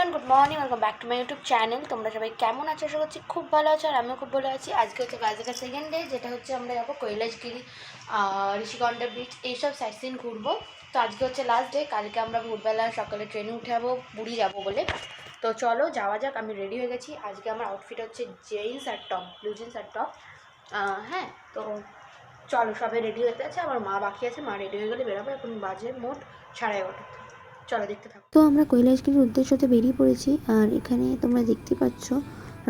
Everyone good morning welcome back to my YouTube channel তোমরা সবাই কেমন আছো? আশা করছি খুব ভালো আছো আর আমিও খুব ভালো আছি। আজকে হচ্ছে গাজিকা সেকেন্ড ডে যেটা হচ্ছে আমরা যাব কৈলাসগিরি আহ, ঋষিকণ্ঠা ব্রিজ এইসব সাইট সিন ঘুরবো। তো আজকে হচ্ছে লাস্ট ডে কালকে আমরা ভোরবেলা সকালে ট্রেনে উঠে যাব পুরী যাব বলে। তো চলো যাওয়া যাক আমি রেডি হয়ে গেছি। আজকে আমার আউটফিট হচ্ছে জিন্স আর টপ ব্লু জিন্স আর টপ হ্যাঁ তো চলো সবাই রেডি হতে আছে আমার মা বাকি আছে মা রেডি হয়ে গেলে বেরোবো। এখন বাজে মোট সাড়ে এগারোটা। চলো দেখতে থাকো। তো আমরা কৈলাসগিরির উদ্দেশ্যতে বেরিয়ে পড়েছি, আর এখানে তোমরা দেখতে পাচ্ছ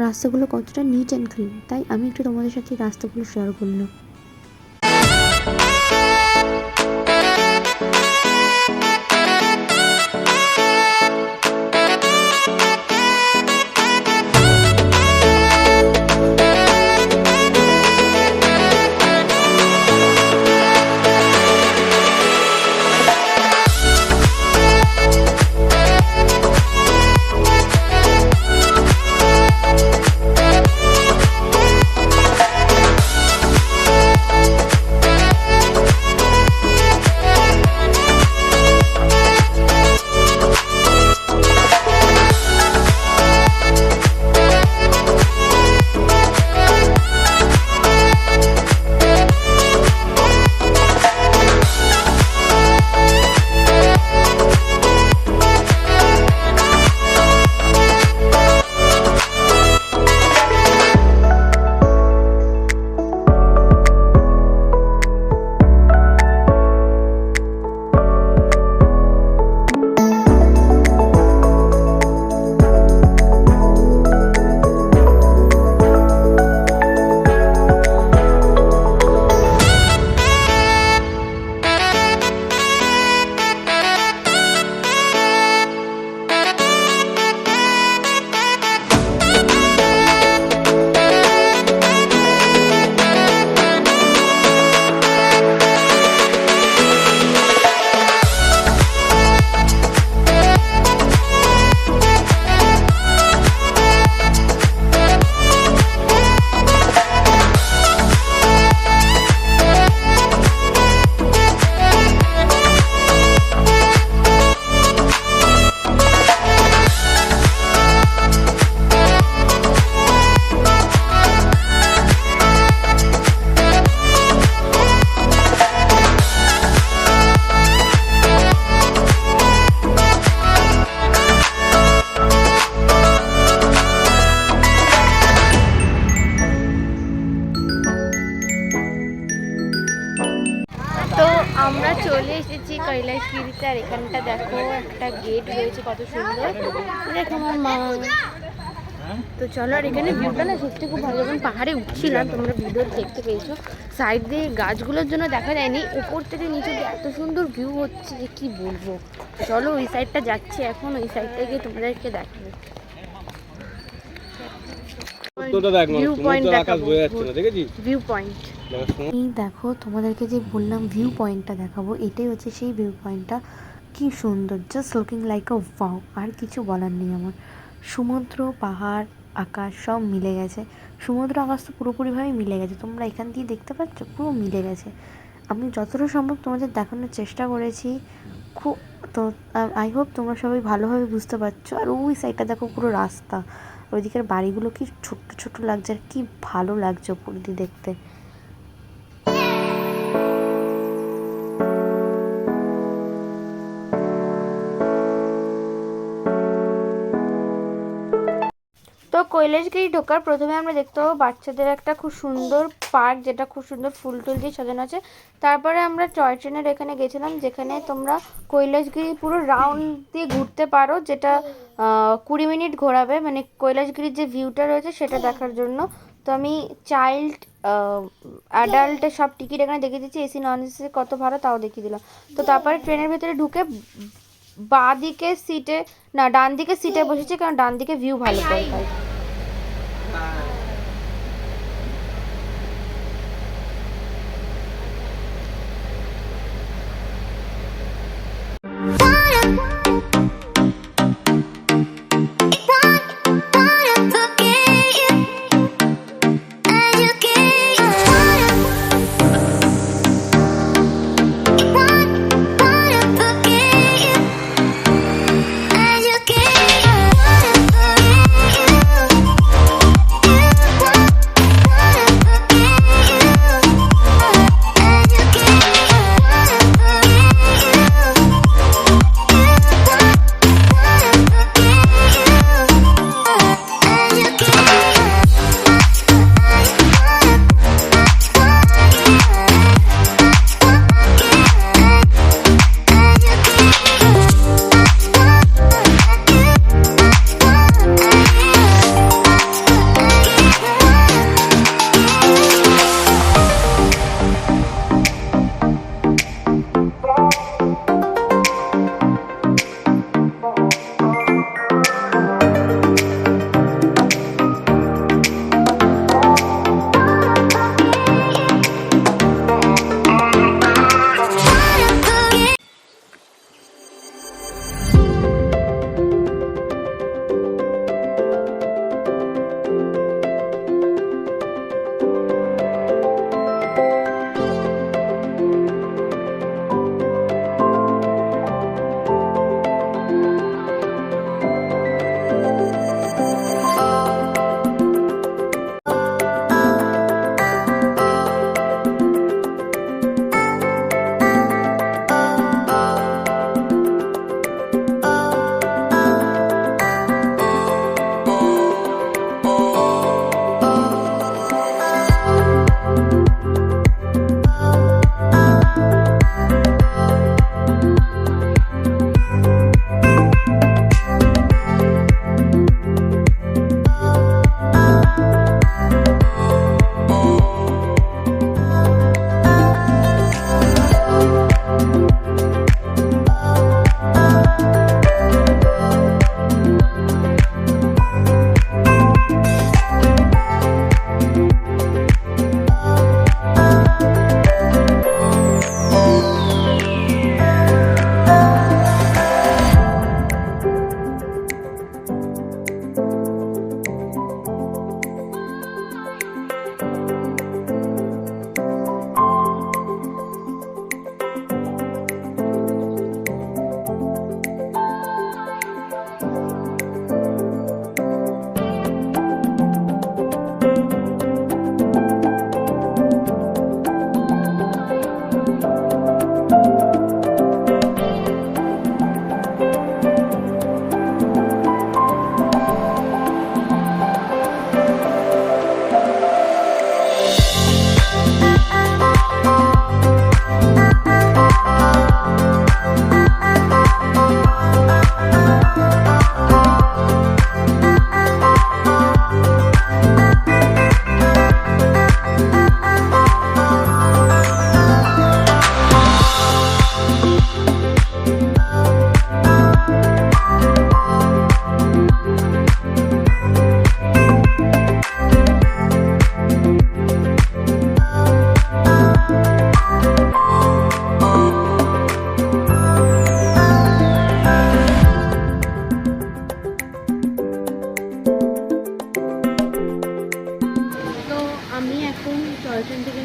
রাস্তাগুলো কতটা নিট অ্যান্ড ক্লিন তাই আমি একটু তোমাদের সাথে রাস্তাগুলো শেয়ার করলাম। তো চলো আর এখানে ভিউটা না সত্যি খুব ভালো। যখন পাহাড়ে উঠছিলাম তোমরা ভিডিও দেখতে পেয়েছ। সাইড দিয়ে গাছগুলোর জন্য দেখা যায়নি। উপর থেকে নিচে এত সুন্দর ভিউ হচ্ছে যে কি বলব। চলো ওই সাইডটা যাচ্ছি এখন ওই সাইডটা গিয়ে তোমাদেরকে দেখাবো। এই দেখো তোমাদেরকে যে বললাম ভিউ পয়েন্টটা দেখাবো এটাই হচ্ছে সেই ভিউ পয়েন্টটা কি সুন্দর just looking like a wow আর কিছু বলার নেই আমার। সমুদ্র, পাহাড়, আকাশ সব মিলে গেছে। সমুদ্র, আকাশ তো পুরোপুরিভাবে মিলে গেছে। তোমরা এখান দিয়ে দেখতে পাচ্ছ, পুরো মিলে গেছে। আমি যতটা সম্ভব তোমাদের দেখানোর চেষ্টা করেছি। খুব তো, আই হোপ তোমরা সবাই ভালোভাবে বুঝতে পারছ। আর ওই সাইডটা দেখো পুরো রাস্তা। ওইদিকের বাড়িগুলো কি ছোট্ট ছোট্ট লাগছে আর কি ভালো লাগছে উপর দিয়ে দেখতে। কৈলাসগিরি ঢোকার প্রথমে আমরা দেখতে পাবো বাচ্চাদের একটা খুব সুন্দর পার্ক, যেটা খুব সুন্দর ফুল টুল দিয়ে সাজানো আছে। তারপরে আমরা টয় ট্রেনের এখানে গেছিলাম, যেখানে তোমরা কৈলাসগিরি পুরো রাউন্ড দিয়ে ঘুরতে পারো, যেটা কুড়ি মিনিট ঘোরাবে। মানে কৈলাসগিরির যে ভিউটা রয়েছে সেটা দেখার জন্য। তো আমি চাইল্ড অ্যাডাল্টের সব টিকিট এখানে দেখিয়ে দিচ্ছি। এসি নন এসি কত ভাড়া তাও দেখিয়ে দিলাম। তো তারপরে ট্রেনের ভেতরে ঢুকে বাঁ দিকে সিটে না, ডান দিকে সিটে বসেছি, কারণ ডান দিকে ভিউ ভালো পাই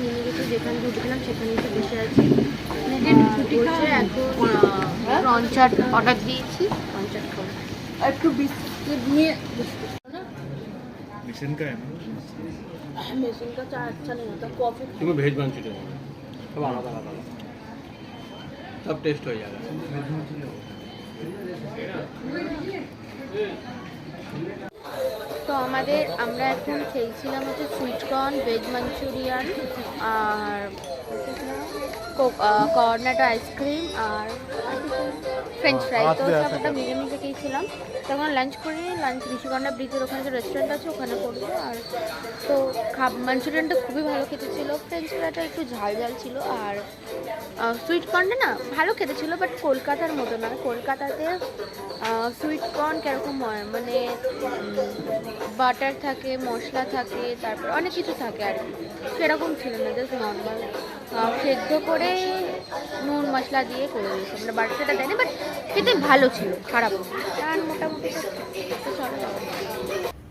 নিয়ে গেছি যেখান ঢুকলাম সেখানে এসে বসে আছি। বসে এখন রনচাট অর্ডার দিয়েছি। রনচাট খাব একটু বিস্কুট নিয়ে मशीन का है मशीन का चाय अच्छा नहीं होता कॉफी तुम्हें भेज बन चुके हैं तब आना था तब टेस्ट हो जाएगा তো আমাদের আমরা এখন খেয়েছিলাম হচ্ছে সুইটকর্ন ভেজ মাঞ্চুরিয়ান আর কর্নাটা আইসক্রিম আর ফ্রেঞ্চ ফ্রাই তো সবটা মিলে মিশে খেয়েছিলাম তখন লাঞ্চ করে লাঞ্চ ঋষিকন্যা ব্রিজের ওখানে যে রেস্টুরেন্ট আছে ওখানে করব। আর তো খাব মাঞ্চুরিয়ানটা খুবই ভালো খেতে ছিল। ফ্রেঞ্চ ফ্রাইটা একটু ঝাল ঝাল ছিল। আর সুইট কর্নটা না ভালো খেতে ছিল বাট কলকাতার মতো না। কলকাতাতে সুইট কর্ন কীরকম হয়? মানে বাটার থাকে মশলা থাকে তারপর অনেক কিছু থাকে আর কি। সেরকম ছিল না জাস্ট নর্মাল সেদ্ধ করে নুন মশলা দিয়ে করে দিয়েছে। মানে বাটারটা দেয়নি বাট খেতে ভালো ছিল, খারাপ মোটামুটি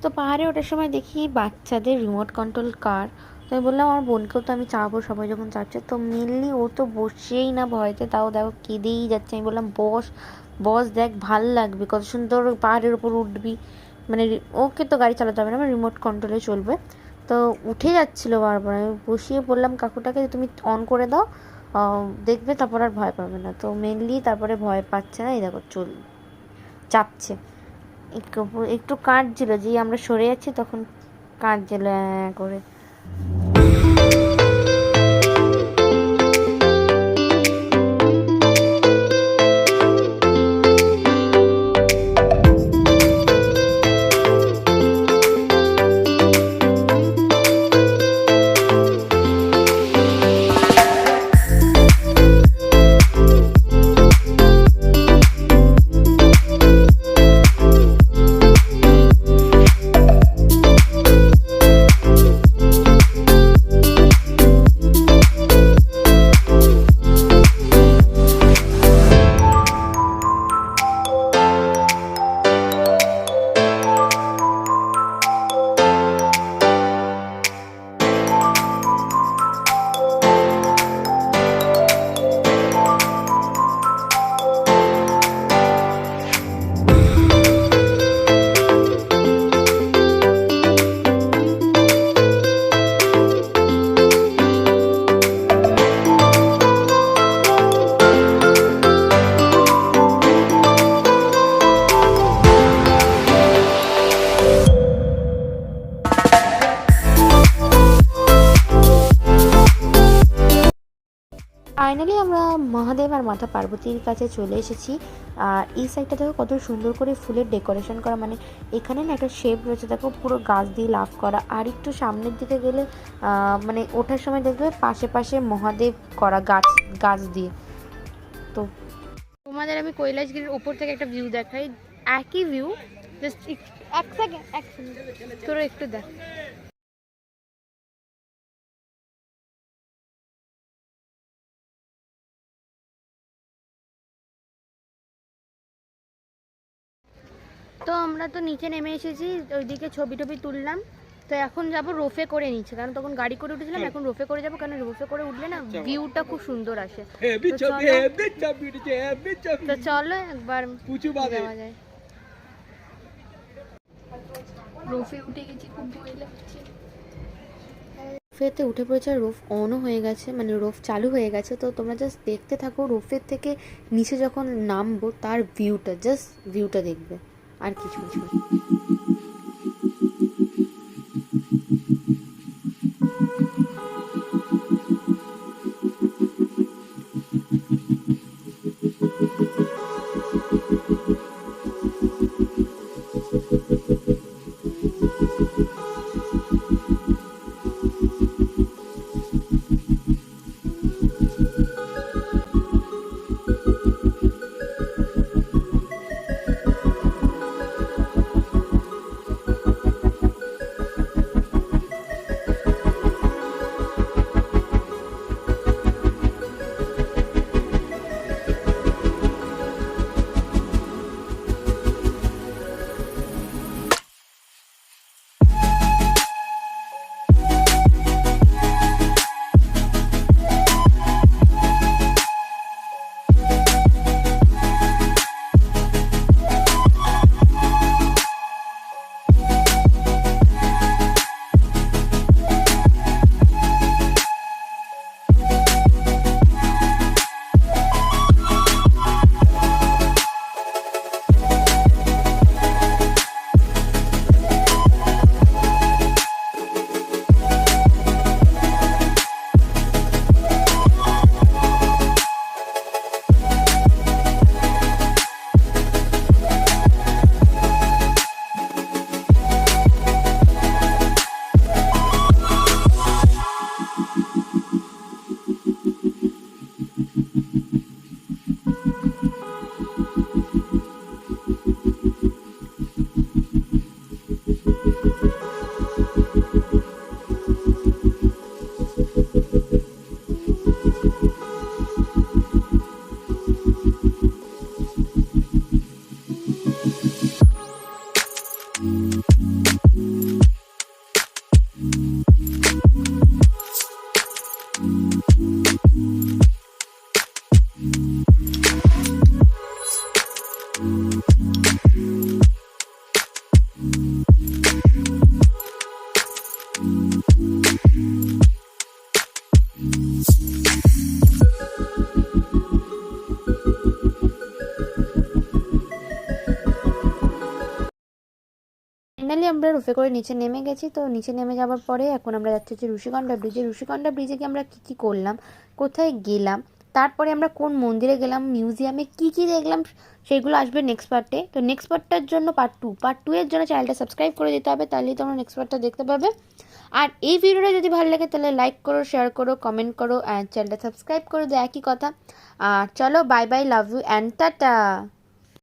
তো পাহাড়ে ওঠার সময় দেখি বাচ্চাদের রিমোট কন্ট্রোল কার তো আমি বললাম, আমার বোনকেও তো আমি চাপবো, সবাই যখন চাপছে। তো মেনলি ও তো বসেই না ভয়তে তাও দেখো কেঁদেই যাচ্ছে। আমি বললাম, বস বস, দেখ, ভালো লাগবে, কত সুন্দর পাহাড়ের ওপর উঠবি। মানে ওকে তো গাড়ি চালাতে হবে না রিমোট কন্ট্রোলে চলবে। তো উঠে যাচ্ছিল বারবার। আমি বসিয়ে বললাম, কাকুটাকে যে তুমি অন করে দাও দেখবে তারপর আর ভয় পাবে না। তো মেনলি তারপরে ভয় পাচ্ছে না, এই দেখো চল চাপছে। একটু একটু কাঁদছিল, যেই আমরা সরে যাচ্ছি তখন কাঁদছিল করে। আমরা মহাদেব আর মাতা পার্বতীর কাছে চলে এসেছি। আর এই সাইডটা দেখো কত সুন্দর করে ফুলের ডেকোরেশন করা মানে এখানে না একটা শেপ রয়েছে, দেখো পুরো গাছ দিয়ে লাভ করা। আর একটু সামনের দিকে গেলে মানে ওঠার সময় দেখবে পাশে পাশে মহাদেব করা গাছ গাছ দিয়ে। তো তোমাদের আমি কৈলাসগিরির ওপর থেকে একটা ভিউ দেখাই। একই ভিউ জাস্ট এক সেকেন্ড এক সেকেন্ড তোরা একটু দেখ। তো আমরা তো নিচে নেমে এসেছি ওইদিকে ছবি টবি তুললাম। তো এখন যাব রোফে করে নিচ্ছে কারণ তখন গাড়ি করে উঠেছিলাম এখন রোফে করে যাব কারণ রোফে করে উঠলে না ভিউটা খুব সুন্দর আসে। চলো। একবার যায়। রোফে উঠে গেছি রোফেতে উঠে পড়েছে রোফ অনও হয়ে গেছে মানে রোফ চালু হয়ে গেছে। তো তোমরা জাস্ট দেখতে থাকো রোফের থেকে নিচে যখন নামবো তার ভিউটা জাস্ট ভিউটা দেখবে। আর কিছু আমরা রুফে করে নিচে নেমে গেছি, তো নিচে নেমে যাওয়ার পরে এখন আমরা যাচ্ছি হচ্ছে ঋষিকণ্ডা ব্রিজে। ঋষিকণ্ডা ব্রিজে গিয়ে আমরা কী কী করলাম, কোথায় গেলাম, তারপরে আমরা কোন মন্দিরে গেলাম, মিউজিয়ামে কী কী দেখলাম, সেগুলো আসবে নেক্সট পার্টে তো নেক্সট পার্টটার জন্য পার্ট টু পার্ট টু এর জন্য চ্যানেলটা সাবস্ক্রাইব করে দিতে হবে, তাহলেই তোমরা নেক্সট পার্টটা দেখতে পাবে। আর এই ভিডিওটা যদি ভালো লাগে, তাহলে লাইক করো শেয়ার করো কমেন্ট করো অ্যান্ড চ্যানেলটা সাবস্ক্রাইব করে দাও। একই কথা। আর চলো bye bye love you and tata